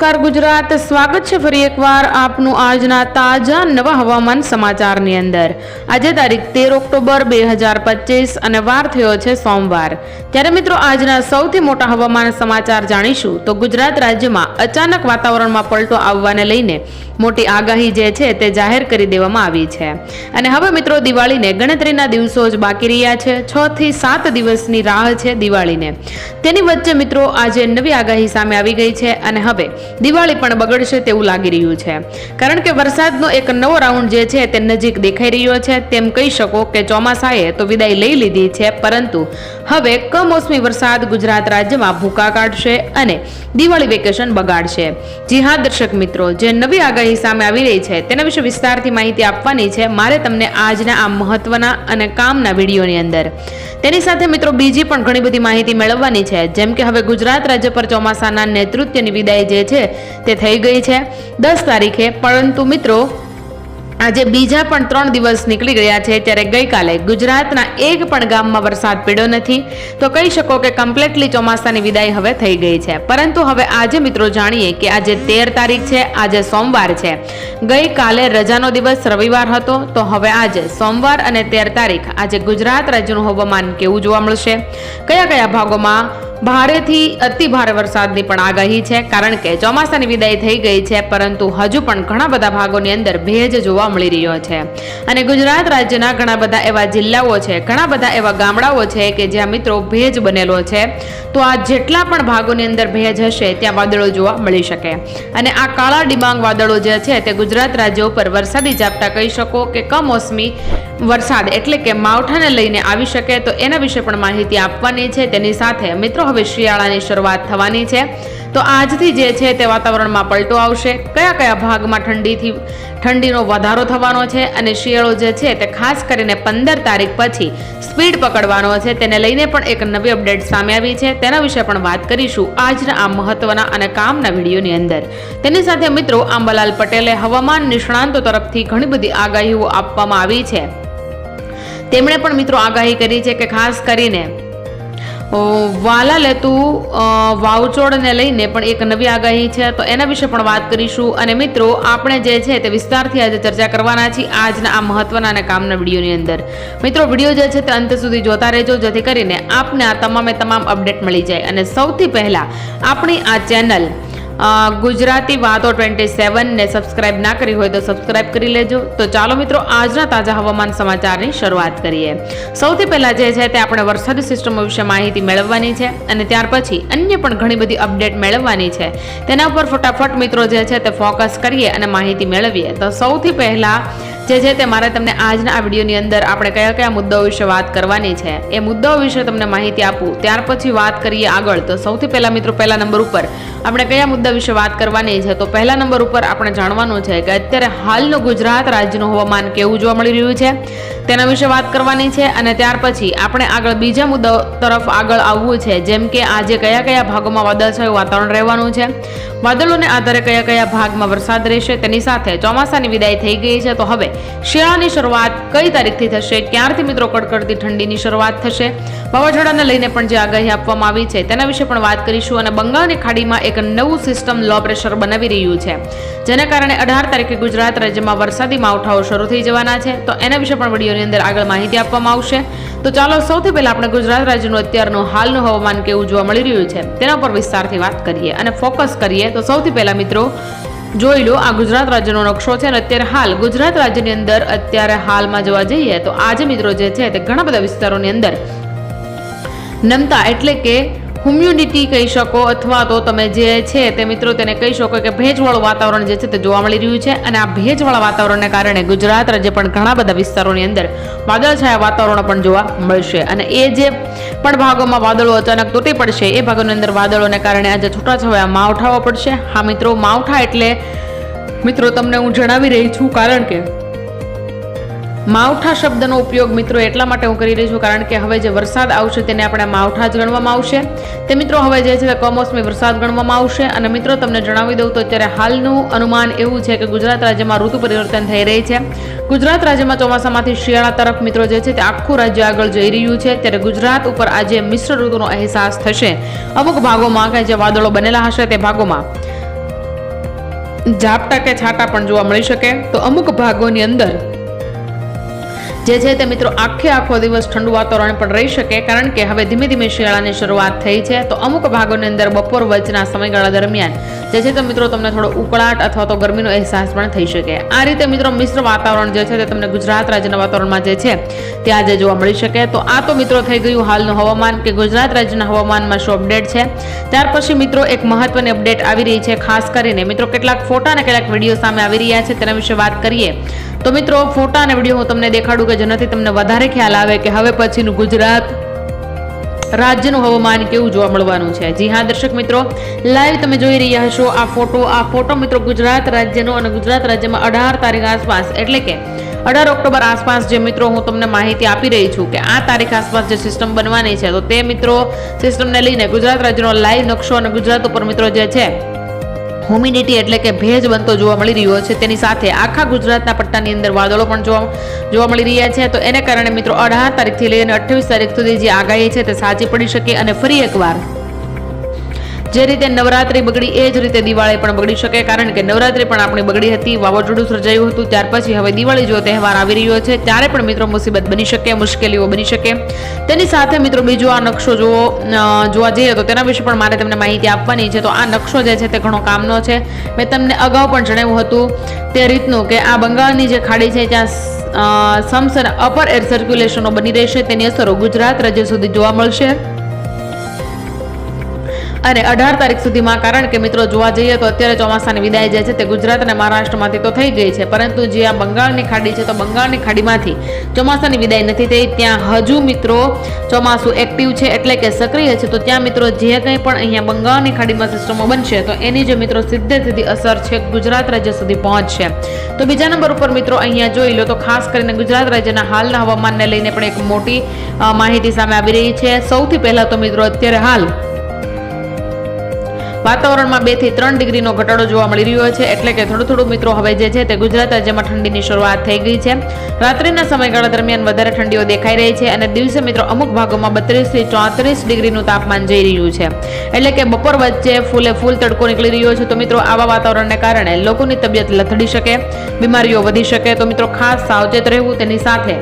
નમસ્કાર ગુજરાત, સ્વાગત છે ફરી એકવાર આપનું આજના તાજા નવા હવામાન સમાચારની અંદર. આજે તારીખ તેર ઓક્ટોબર બે હજાર પચીસ અને વાર થયો છે સોમવાર. ત્યારે મિત્રો આજના સૌથી મોટા હવામાન સમાચાર જાણીશું. તો ગુજરાત રાજ્યમાં અચાનક વાતાવરણમાં પલટો આવવાને લઈને મોટી આગાહી જે છે તે જાહેર કરી દેવામાં આવી છે. અને હવે મિત્રો દિવાળીને ગણતરીના દિવસો જ બાકી રહ્યા છે. છ થી સાત દિવસની રાહ છે દિવાળીને. તેની વચ્ચે મિત્રો આજે નવી આગાહી સામે આવી ગઈ છે અને હવે દિવાળી પણ બગડશે તેવું લાગી રહ્યું છે. કારણ કે વરસાદનો એક નવો રાઉન્ડ જે છે તે નજીક દેખાઈ રહ્યો છે. તેમ કહી શકો કે ચોમાસાએ તો વિદાય લઈ લીધી છે, પરંતુ હવે કમોસમી વરસાદ ગુજરાત રાજ્યમાં ભૂકા કાઢશે અને દિવાળી વેકેશન બગાડશે. જી હા, દર્શક મિત્રો, જે નવી આગાહી સામે આવી રહી છે તેના વિશે વિસ્તારથી માહિતી આપવાની છે. મારે તમને આજના આ મહત્વના અને કામના વિડીયોની અંદર તેની સાથે મિત્રો બીજી પણ ઘણી બધી માહિતી મેળવવાની છે. જેમ કે હવે ગુજરાત રાજ્ય પર ચોમાસાના નેતૃત્વની વિદાય જે છે તે થઈ ગઈ છે. દસ તારીખે, પરંતુ મિત્રો આજે બીજા પણ ત્રણ દિવસ નીકળી ગયા છે ત્યારે ગઈકાલે ગુજરાતના એક પણ ગામમાં વરસાદ પીડ્યો નથી. તો કહી શકો કે કમ્પ્લેટલી ચોમાસાની વિદાય હવે થઈ ગઈ છે. પરંતુ હવે આજે મિત્રો જાણીએ કે આજે તેર તારીખ છે, આજે સોમવાર છે. ગઈકાલે રજાનો દિવસ રવિવાર હતો, તો હવે આજે સોમવાર અને તેર તારીખ આજે ગુજરાત રાજ્યનું હવામાન કેવું જોવા મળશે? કયા કયા ભાગોમાં ભારેથી અતિ ભારે વરસાદની પણ આગાહી છે. કારણ કે ચોમાસાની વિદાય થઈ ગઈ છે, પરંતુ હજુ પણ ઘણા બધા ભાગોની અંદર ભેજ જોવા મળી રહ્યો છે. અને ગુજરાત રાજ્યના ઘણા બધા એવા જિલ્લાઓ છે, ઘણા બધા એવા ગામડાઓ છે કે જ્યાં મિત્રો ભેજ બનેલો છે. તો આ જેટલા પણ ભાગોની અંદર ભેજ હશે, ત્યાં વાદળો જોવા મળી શકે. અને આ કાળા ડિબાંગ વાદળો જે છે, તે ગુજરાત રાજ્ય ઉપર વરસાદી ઝાપટા કહી શકો કે કમોસમી વરસાદ એટલે કે માવઠાને લઈને આવી શકે. તો એના વિશે પણ માહિતી આપવાની છે. તેની સાથે મિત્રો હવે શિયાળાની શરૂઆત થવાની છે. તો આજથી જે છે તે વાતાવરણમાં પલટો આવશે. કયા કયા ભાગમાં ઠંડીથી, ઠંડીનો વધારો થવાનો છે અને શિયાળો જે છે તે ખાસ કરીને પંદર તારીખ પછી સ્પીડ પકડવાનો છે. તેને લઈને પણ એક નવી અપડેટ સામે આવી છે. તેના વિશે પણ વાત કરીશું આજના આ મહત્વના અને કામના વિડીયોની અંદર. તેની સાથે મિત્રો આંબાલાલ પટેલે હવામાન નિષ્ણાંતો તરફથી ઘણી બધી આગાહીઓ આપવામાં આવી છે. તેમણે પણ મિત્રો આગાહી કરી છે કે ખાસ કરીને વાલા લેતું વાવચોડને લઈને પણ એક નવી આગાહી છે. તો એના વિશે પણ વાત કરીશું. અને મિત્રો, આપણે જે છે તે વિસ્તારથી આજે ચર્ચા કરવાના છીએ આજના આ મહત્વના અને કામના વિડીયોની અંદર. મિત્રો, વીડિયો જે છે તે અંત સુધી જોતા રહેજો, જેથી કરીને આપને આ તમામે તમામ અપડેટ મળી જાય. અને સૌથી પહેલાં, આપણી આ ચેનલ ગુજરાતી વાતો ટ્વેન્ટી સેવનને સબસ્ક્રાઇબ ના કરી હોય તો સબસ્ક્રાઇબ કરી લેજો. તો ચાલો મિત્રો, આજના તાજા હવામાન સમાચારની શરૂઆત કરીએ. સૌથી પહેલાં જે છે તે આપણે વરસાદી સિસ્ટમો વિશે માહિતી મેળવવાની છે અને ત્યાર પછી અન્ય પણ ઘણી બધી અપડેટ મેળવવાની છે. તેના ઉપર ફટાફટ મિત્રો જે છે તે ફોકસ કરીએ અને માહિતી મેળવીએ. તો સૌથી પહેલા જે છે તે મારે તમને આજના આ વિડીયોની અંદર આપણે કયા કયા મુદ્દાઓ વિશે વાત કરવાની છે, એ મુદ્દાઓ વિશે તમને માહિતી આપું. ત્યાર પછી વાત કરીએ આગળ. તો સૌથી પહેલા મિત્રો, પહેલા નંબર ઉપર આપણે કયા મુદ્દા વિશે વાત કરવાની છે? તો પહેલા નંબર ઉપર આપણે જાણવાનું છે કે અત્યારે હાલનું ગુજરાત રાજ્યનું હવામાન કેવું જોવા મળી રહ્યું છે? તેના વિશે વાત કરવાની છે અને ત્યાર પછી આપણે આગળ બીજા મુદ્દા તરફ આગળ આવવું છે, જેમ કે આજે કયા કયા ભાગોમાં વાદળછાયું વાતાવરણ રહેવાનું છે? વાદળોને આધારે કયા કયા ભાગમાં વરસાદ રહેશે? તેની સાથે ચોમાસાની વિદાય થઈ ગઈ છે. તો હવે શિયાળાની શરૂઆત કઈ તારીખથી થશે? ક્યારથી મિત્રો કડકડતી ઠંડીની શરૂઆત થશે? વાવાઝોડાને લઈને પણ જે આગાહી આપવામાં આવી છે, તેના વિશે પણ વાત કરીશું અને બંગાળની ખાડીમાં એક નવું સિસ્ટમ લો પ્રેશર બનાવી રહ્યું છે. જેના કારણે અઢાર તારીખે ગુજરાત રાજ્યમાં વરસાદી માવઠાઓ શરૂ થઈ જવાના છે. તો એના વિશે પણ વિડીયોની અંદર આગળ માહિતી આપવામાં આવશે. તો ચાલો, સૌથી પહેલાં આપણે ગુજરાત રાજ્યનું અત્યારનું હાલનું હવામાન કેવું જોવા મળી રહ્યું છે, તેના પર વિસ્તારથી વાત કરીએ અને ફોકસ કરીએ. તો સૌથી પહેલાં મિત્રો જોઈ લો, આ ગુજરાત રાજ્યનો નકશો છે અને અત્યારે હાલ ગુજરાત રાજ્યની અંદર અત્યારે હાલમાં જોવા જઈએ તો આજે મિત્રો જે છે તે ઘણા બધા વિસ્તારોની અંદર નમતા એટલે કે હ્યુમ્યુનિટી કહી શકો અથવા તો તમે જે છે તે મિત્રો તેને કહી શકો કે ભેજવાળું વાતાવરણ જે છે તે જોવા મળી રહ્યું છે અને આ ભેજવાળા વાતાવરણને કારણે ગુજરાત રાજ્ય પણ ઘણા બધા વિસ્તારોની અંદર વાદળછાયા વાતાવરણ પણ જોવા મળશે. અને એ જે પણ ભાગોમાં વાદળો અચાનક તૂટી પડશે, એ ભાગોની અંદર વાદળોને કારણે આજે છૂટાછવાયા માવઠાઓ પડશે. હા મિત્રો, માવઠા એટલે મિત્રો તમને હું જણાવી રહી છું કારણ કે માવઠા શબ્દનો ઉપયોગ મિત્રો એટલા માટે હું કરી રહી છું, કારણ કે હવે જે વરસાદ આવશે તેને આપણે માવઠા જ ગણવામાં આવશે. તે મિત્રો હવે જે છે તે કમોસમી વરસાદ ગણવામાં આવશે અને મિત્રો તમને જણાવી દઉં તો અત્યારે હાલનું અનુમાન એવું છે કે ગુજરાત રાજ્યમાં ઋતુ પરિવર્તન થઈ રહી છે. ગુજરાત રાજ્યમાં ચોમાસામાંથી શિયાળા તરફ મિત્રો જે છે તે આખું રાજ્ય આગળ જઈ રહ્યું છે. ત્યારે ગુજરાત ઉપર આજે મિશ્ર ઋતુનો અહેસાસ થશે. અમુક ભાગોમાં કે જે વાદળો બનેલા હશે તે ભાગોમાં ઝાપટા કે છાંટા પણ જોવા મળી શકે. તો અમુક ભાગોની અંદર જે છે તે મિત્રો આખે આખો દિવસ ઠંડુ વાતાવરણ પણ રહી શકે, કારણ કે હવે ધીમે ધીમે શિયાળાની શરૂઆત થઈ છે. તો અમુક ભાગોની અંદર બપોર વચના સમયગાળા દરમિયાન જે છે તે મિત્રો તમને થોડો ઉકળાટ અથવા તો ગરમીનો અહેસાસ પણ થઈ શકે. આ રીતે મિત્રો મિશ્ર વાતાવરણ જે છે તે તમને ગુજરાત રાજ્યના વાતાવરણમાં જે છે તે આજે જોવા મળી શકે. તો આ તો મિત્રો થઈ ગયું હાલનું હવામાન, કે ગુજરાત રાજ્યના હવામાનમાં શું અપડેટ છે? ત્યાર પછી મિત્રો એક મહત્વની અપડેટ આવી રહી છે, ખાસ કરીને મિત્રો કેટલાક ફોટા અને કેટલાક વીડિયો સામે આવી રહ્યા છે. તેના વિશે વાત કરીએ. તો મિત્રો, ફોટા અને વીડિયો હું તમને દેખાડું કે જેનાથી તમને વધારે ખ્યાલ આવે કે હવે પછીનું ગુજરાત રાજ્યનું હવામાન કેવું જોવા મળવાનું છે. જી હા, દર્શક મિત્રો લાઈવ તમે જોઈ રહ્યા હશો આ ફોટો. આ ફોટો મિત્રો ગુજરાત રાજ્યનો અને ગુજરાત રાજ્યમાં અઢાર તારીખ આસપાસ, એટલે કે અઢાર ઓક્ટોબર આસપાસ જે મિત્રો હું તમને માહિતી આપી રહી છું કે આ તારીખ આસપાસ જે સિસ્ટમ બનવાની છે, તો તે મિત્રો સિસ્ટમને લઈને ગુજરાત રાજ્યનો લાઈવ નકશો અને ગુજરાત ઉપર મિત્રો જે છે હ્યુમિડિટી એટલે કે ભેજ બનતો જોવા મળી રહ્યો છે. તેની સાથે આખા ગુજરાતના પટ્ટાની અંદર વાદળો પણ જોવા જોવા મળી રહ્યા છે. તો એને કારણે મિત્રો અઢાર તારીખથી લઈને અઠ્યાવીસ તારીખ સુધી જે આગાહી છે તે સાચી પડી શકે અને ફરી એકવાર જે રીતે નવરાત્રી બગડી, એ જ રીતે દિવાળી પણ બગડી શકે. કારણ કે નવરાત્રી પણ આપણી બગડી હતી, વાવાઝોડું સર્જાયું હતું. ત્યાર પછી હવે દિવાળી જો તહેવાર આવી રહ્યો છે, ત્યારે પણ મિત્રો મુસીબત બની શકે, મુશ્કેલીઓ બની શકે. તેની સાથે મિત્રો બીજો આ નકશો જોવો જોવા જઈએ તો તેના વિશે પણ મારે તમને માહિતી આપવાની છે. તો આ નકશો જે છે તે ઘણો કામનો છે. મેં તમને અગાઉ પણ જણાવ્યું હતું તે રીતનું કે આ બંગાળની જે ખાડી છે, ત્યાં સમસર અપર એર સર્ક્યુલેશનો બની રહેશે. તેની અસરો ગુજરાત રાજ્ય સુધી જોવા મળશે. અને અઢાર તારીખ સુધીમાં, કારણ કે મિત્રો જોવા જઈએ તો અત્યારે ચોમાસાની વિદાય જે છે, તે ગુજરાત અને મહારાષ્ટ્રમાંથી તો થઈ ગઈ છે, પરંતુ જે આ બંગાળની ખાડી છે, તો બંગાળની ખાડીમાંથી ચોમાસાની વિદાય નથી થઈ. ત્યાં હજુ મિત્રો ચોમાસું એક્ટિવ છે, એટલે કે સક્રિય છે. તો ત્યાં મિત્રો જે કંઈ પણ અહીંયા બંગાળની ખાડીમાં સિસ્ટમો બનશે, તો એની જે મિત્રો સીધે સીધી અસર છે, ગુજરાત રાજ્ય સુધી પહોંચશે. તો બીજા નંબર ઉપર મિત્રો અહીંયા જોઈ લો તો ખાસ કરીને ગુજરાત રાજ્યના હાલના હવામાનને લઈને પણ એક મોટી માહિતી સામે આવી રહી છે. સૌથી પહેલાં તો મિત્રો અત્યારે હાલ વાતાવરણમાં બેથી ત્રણ ડિગ્રીનો ઘટાડો જોવા મળી રહ્યો છે. એટલે કે થોડું થોડું મિત્રો હવે જે છે તે ગુજરાત રાજ્યમાં ઠંડીની શરૂઆત થઈ ગઈ છે. રાત્રિના સમયગાળા દરમિયાન વધારે ઠંડીઓ દેખાઈ રહી છે અને દિવસે મિત્રો અમુક ભાગોમાં બત્રીસથી ચોત્રીસ ડિગ્રીનું તાપમાન જઈ રહ્યું છે. એટલે કે બપોર વચ્ચે ફૂલે ફૂલ તડકો નીકળી રહ્યો છે. તો મિત્રો આવા વાતાવરણને કારણે લોકોની તબિયત લથડી શકે, બીમારીઓ વધી શકે. તો મિત્રો ખાસ સાવચેત રહેવું તેની સાથે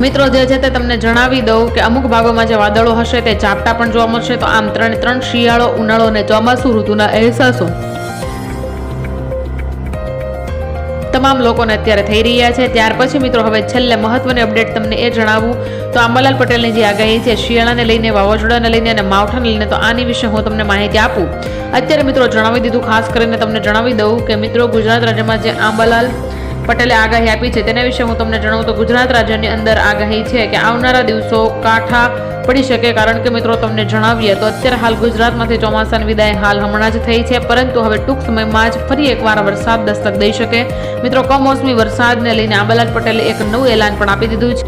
મિત્રો, જે છે તે તમને જણાવી દઉં કે અમુક ભાગોમાં જે વાદળો હશે તે ઝાપટા પણ જોવા મળશે. તો આમ ત્રણે ત્રણ શિયાળો, ઉનાળો અને ચોમાસુ ઋતુના અહેસાસો તમામ લોકોને અત્યારે થઈ રહ્યા છે. ત્યાર પછી મિત્રો, હવે છેલ્લે મહત્વની અપડેટ તમને એ જણાવું. તો આંબાલાલ પટેલની જે આગાહી છે, શિયાળાને લઈને, વાવાઝોડાને લઈને અને માવઠાને લઈને, તો આની વિશે હું તમને માહિતી આપું. અત્યારે મિત્રો, જણાવી દીધું ખાસ કરીને તમને જણાવી દઉં કે મિત્રો, ગુજરાત રાજ્યમાં જે આંબાલાલ પટેલે આગાહી આપી છે. તેના વિશે હું તમને જણાવું તો ગુજરાત રાજ્યની અંદર આગાહી છે કે આવનારા દિવસો કાંઠા પડી શકે. કારણ કે મિત્રો તમને જણાવીએ તો અત્યારે હાલ ગુજરાતમાંથી ચોમાસાની વિદાય હાલ હમણાં જ થઈ છે. પરંતુ હવે ટૂંક સમયમાં જ ફરી એકવાર વરસાદ દસ્તક દઈ શકે. મિત્રો કમોસમી વરસાદને લઈને આંબાલાલ પટેલે એક નવું એલાન પણ આપી દીધું છે.